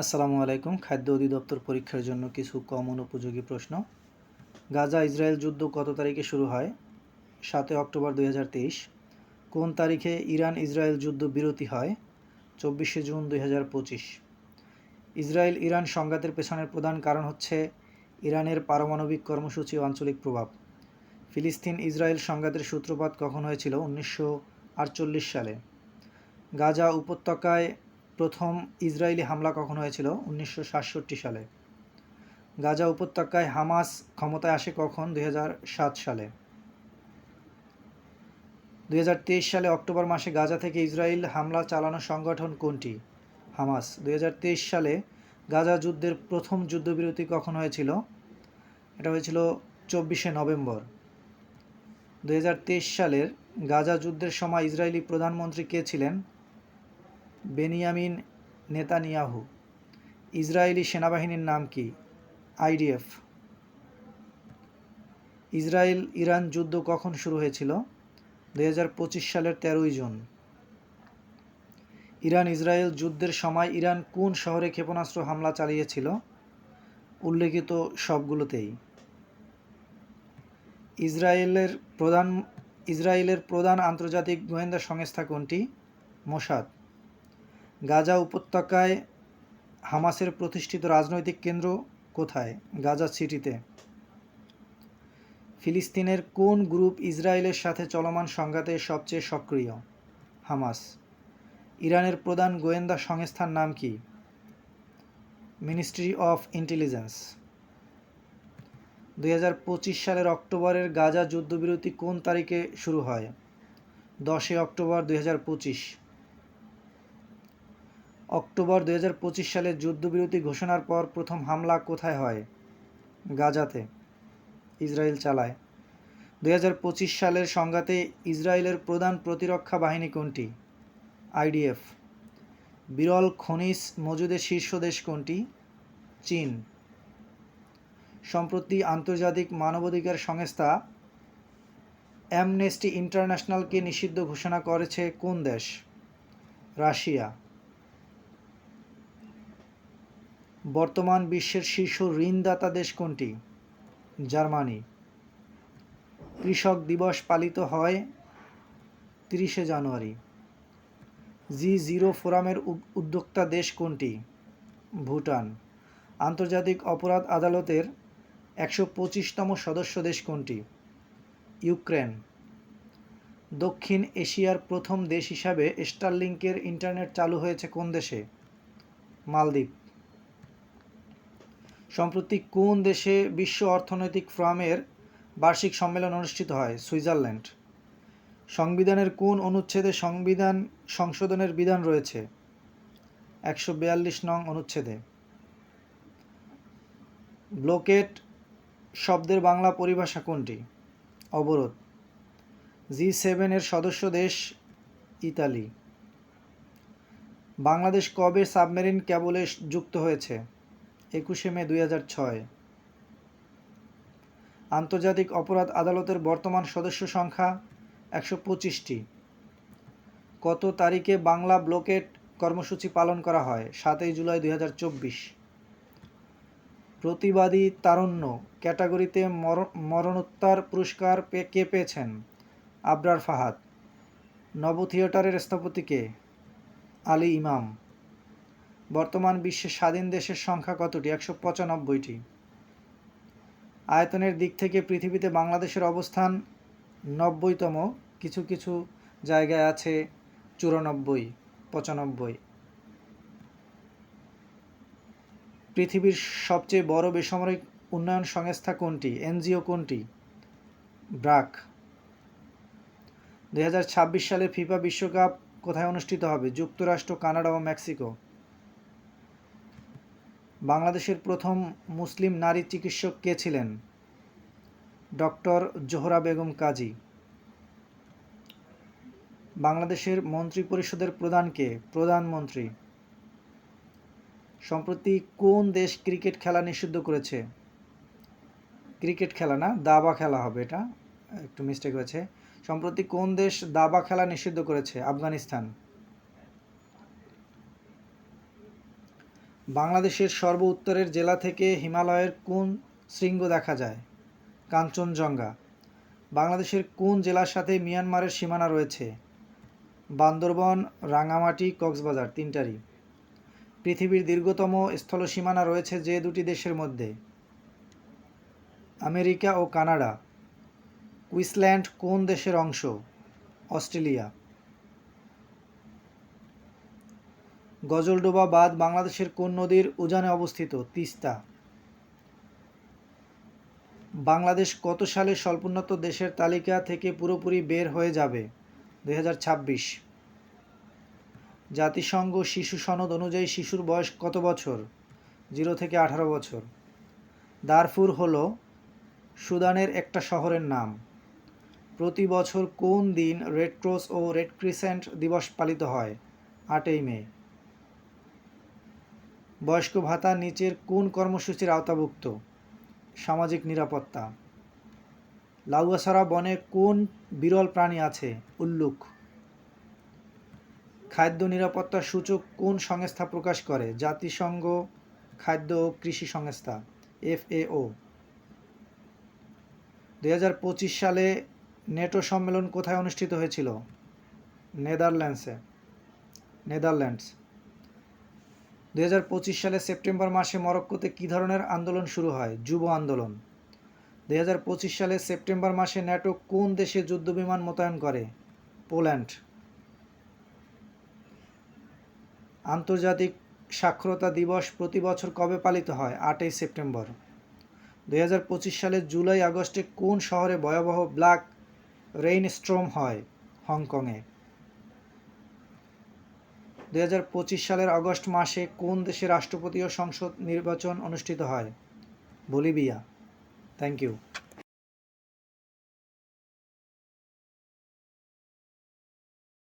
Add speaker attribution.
Speaker 1: আসসালামু আলাইকুম। খাদ্য অধিদপ্তর পরীক্ষার জন্য কিছু কমন উপযোগী প্রশ্ন। গাজা ইসরায়েল যুদ্ধ কত তারিখে শুরু হয়? সাতই অক্টোবর দুই হাজার তেইশ। কোন তারিখে ইরান ইসরায়েল যুদ্ধ বিরতি হয়? চব্বিশে জুন দুই হাজার পঁচিশ। ইসরায়েল ইরান সংঘাতের পেছনের প্রধান কারণ হচ্ছে ইরানের পারমাণবিক কর্মসূচি আঞ্চলিক প্রভাব। ফিলিস্তিন ইসরায়েল সংঘাতের সূত্রপাত কখন হয়েছিল? উনিশশো আটচল্লিশ সালে। গাজা উপত্যকায় প্রথম ইসরায়েলি হামলা কখন হয়েছিল? উনিশশো সাতষট্টি সালে। গাজা উপত্যকায় হামাস ক্ষমতায় আসে কখন? দুই হাজার সাত সালে। দুই হাজার তেইশ সালে অক্টোবর মাসে গাজা থেকে ইসরায়েল হামলা চালানো সংগঠন কোনটি? হামাস। দুই হাজার তেইশ সালে গাজা যুদ্ধের প্রথম যুদ্ধবিরতি কখন হয়েছিল? এটা হয়েছিল চব্বিশে নভেম্বর। দু হাজার তেইশ সালের গাজা যুদ্ধের সময় ইসরায়েলি প্রধানমন্ত্রী কে ছিলেন? Benjamin Netanyahu. ইসরায়েলি সেনাবাহিনীর নাম কি? আইডিএফ। ইসরায়েল ইরান যুদ্ধ কখন শুরু হয়েছিল? দু হাজার পঁচিশ সালের তেরোই জুন। ইরান ইসরায়েল যুদ্ধের সময় ইরান কোন শহরে ক্ষেপণাস্ত্র হামলা চালিয়েছিল? উল্লেখিত সবগুলোতেই। ইসরায়েলের প্রধান ইসরায়েলের প্রধান আন্তর্জাতিক গোয়েন্দা সংস্থা কোনটি? মোসাদ। গাজা উপত্যকায় হামাসের প্রতিষ্ঠিত রাজনৈতিক কেন্দ্র কোথায়? গাজা সিটিতে। ফিলিস্তিনের কোন গ্রুপ ইসরায়েলের সাথে চলমান সংঘাতে সবচেয়ে সক্রিয়? হামাস। ইরানের প্রধান গোয়েন্দা সংস্থার নাম কি? Ministry of intelligence. দুই হাজার পঁচিশ সালের অক্টোবরের গাজা যুদ্ধবিরতি কোন তারিখে শুরু হয়? দশই অক্টোবর দুই হাজার পঁচিশ। অক্টোবর দুই হাজার পঁচিশ সালে যুদ্ধবিরতি ঘোষণার পর প্রথম হামলা কোথায় হয়? গাজাতে। ইসরায়েল চালায়। দু হাজার পঁচিশ সালের সংঘাতে ইসরায়েলের প্রধান প্রতিরক্ষা বাহিনী কোনটি? আইডিএফ। বিরল খনিজ মজুদের শীর্ষ দেশ কোনটি? চীন। সম্প্রতি আন্তর্জাতিক মানবাধিকার সংস্থা অ্যামনেস্টি ইন্টারন্যাশনালকে নিষিদ্ধ ঘোষণা করেছে কোন দেশ? রাশিয়া। বর্তমান বিশ্বের শীর্ষ ঋণদাতা দেশ কোনটি? জার্মানি। কৃষক দিবস পালিত হয় তিরিশে জানুয়ারি। জি জিরো ফোরামের উদ্যোক্তা দেশ কোনটি? ভুটান। আন্তর্জাতিক অপরাধ আদালতের একশো পঁচিশতম সদস্য দেশ কোনটি? ইউক্রেন। দক্ষিণ এশিয়ার প্রথম দেশ হিসাবে স্টারলিংকের ইন্টারনেট চালু হয়েছে কোন দেশে? মালদ্বীপ। সম্প্রতি কোন দেশে বিশ্ব অর্থনৈতিক ফোরামের বার্ষিক সম্মেলন অনুষ্ঠিত হয়? সুইজারল্যান্ড। সংবিধানের কোন অনুচ্ছেদে সংবিধান সংশোধনের বিধান রয়েছে? একশো বিয়াল্লিশ নং অনুচ্ছেদে। ব্লকেট শব্দের বাংলা পরিভাষা কোনটি? অবরোধ। জি সেভেনের সদস্য দেশ ইতালি। বাংলাদেশ কবে সাবমেরিন ক্যাবলে যুক্ত হয়েছে? একুশে মে দুই আন্তর্জাতিক অপরাধ আদালতের বর্তমান সদস্য সংখ্যা একশো পঁচিশটি। কত তারিখে বাংলা ব্লকেট কর্মসূচি পালন করা হয়, সাতই জুলাই দুই হাজার চব্বিশ। প্রতিবাদী তারণ্য ক্যাটাগরিতে মরণোত্তর পুরস্কার কে পেয়েছেন? আবরার ফাহাদ। নব থিয়েটারের স্থপতিকে আলী ইমাম। বর্তমান বিশ্বে স্বাধীন দেশের সংখ্যা কতটি? একশো পঁচানব্বইটি। আয়তনের দিক থেকে পৃথিবীতে বাংলাদেশের অবস্থান নব্বইতম। কিছু কিছু জায়গায় আছে চুরানব্বই, পঁচানব্বই। পৃথিবীর সবচেয়ে বড় বেসামরিক উন্নয়ন সংস্থা কোনটি? এনজিও কোনটি? ব্রাক। দু হাজার ছাব্বিশ সালে ফিফা বিশ্বকাপ কোথায় অনুষ্ঠিত হবে? যুক্তরাষ্ট্র, কানাডা ও মেক্সিকো। বাংলাদেশের প্রথম মুসলিম নারী চিকিৎসক কে ছিলেন? ডক্টর জোহরা বেগম কাজী। বাংলাদেশের মন্ত্রিপরিষদের প্রধান কে? প্রধানমন্ত্রী। সম্প্রতি কোন দেশ ক্রিকেট খেলা নিষিদ্ধ করেছে? ক্রিকেট খেলা না, দাবা খেলা হবে এটা। একটু মিস্টেক হয়েছে। সম্প্রতি কোন দেশ দাবা খেলা নিষিদ্ধ করেছে? আফগানিস্তান। বাংলাদেশের সর্ব উত্তরের জেলা থেকে হিমালয়ের কোন শৃঙ্গ দেখা যায়? কাঞ্চনজঙ্ঘা। বাংলাদেশের কোন জেলার সাথে মিয়ানমারের সীমানা রয়েছে? বান্দরবন, রাঙামাটি, কক্সবাজার তিনটারই। পৃথিবীর দীর্ঘতম স্থল সীমানা রয়েছে যে দুটি দেশের মধ্যে। আমেরিকা ও কানাডা। কুইসল্যান্ড কোন দেশের অংশ? অস্ট্রেলিয়া। গজলডোবা বাঁধ বাংলাদেশের কোন নদীর উজানে অবস্থিত? তিস্তা। বাংলাদেশ কত সালে স্বল্পোন্নত দেশের তালিকা থেকে পুরোপুরি বের হয়ে যাবে? দু হাজার ছাব্বিশ। জাতিসংঘ শিশু সনদ অনুযায়ী শিশুর বয়স কত বছর? জিরো থেকে আঠারো বছর। দারফুর হল সুদানের একটা শহরের নাম। প্রতি বছর কোন দিন রেড ক্রস ও রেড ক্রিসেন্ট দিবস পালিত হয়? আটই মে। বয়স্ক ভাতা নিচের কোন কর্মসূচির আওতাভুক্ত? সামাজিক নিরাপত্তা। লাউয়াছড়া বনে কোন বিরল প্রাণী আছে? উল্লুক খাদ্য নিরাপত্তা সূচক কোন সংস্থা প্রকাশ করে? জাতিসংঘ খাদ্য ও কৃষি সংস্থা, এফএও। দুই হাজার পঁচিশ সালে নেটো সম্মেলন কোথায় অনুষ্ঠিত হয়েছিল? নেদারল্যান্ডসে। নেদারল্যান্ডস। দুই হাজার পঁচিশ সালে সেপ্টেম্বর মাসে মরক্কোতে কী ধরনের আন্দোলন শুরু হয়? যুব আন্দোলন। দুই হাজার পঁচিশ সালে সেপ্টেম্বর মাসে ন্যাটো কোন দেশে যুদ্ধবিমান মোতায়েন করে? পোল্যান্ড। আন্তর্জাতিক সাক্ষরতা দিবস প্রতি বছর কবে পালিত হয়? আটই সেপ্টেম্বর। পঁচিশ সালের জুলাই আগস্টে কোন শহরে ভয়াবহ ব্ল্যাক রেইন স্ট্রোম হয়? হংকংয়ে। দুই হাজার পঁচিশ সালের আগস্ট মাসে কোন দেশে রাষ্ট্রপতি ও সংসদ নির্বাচন অনুষ্ঠিত হয়? বলিভিয়া। Thank you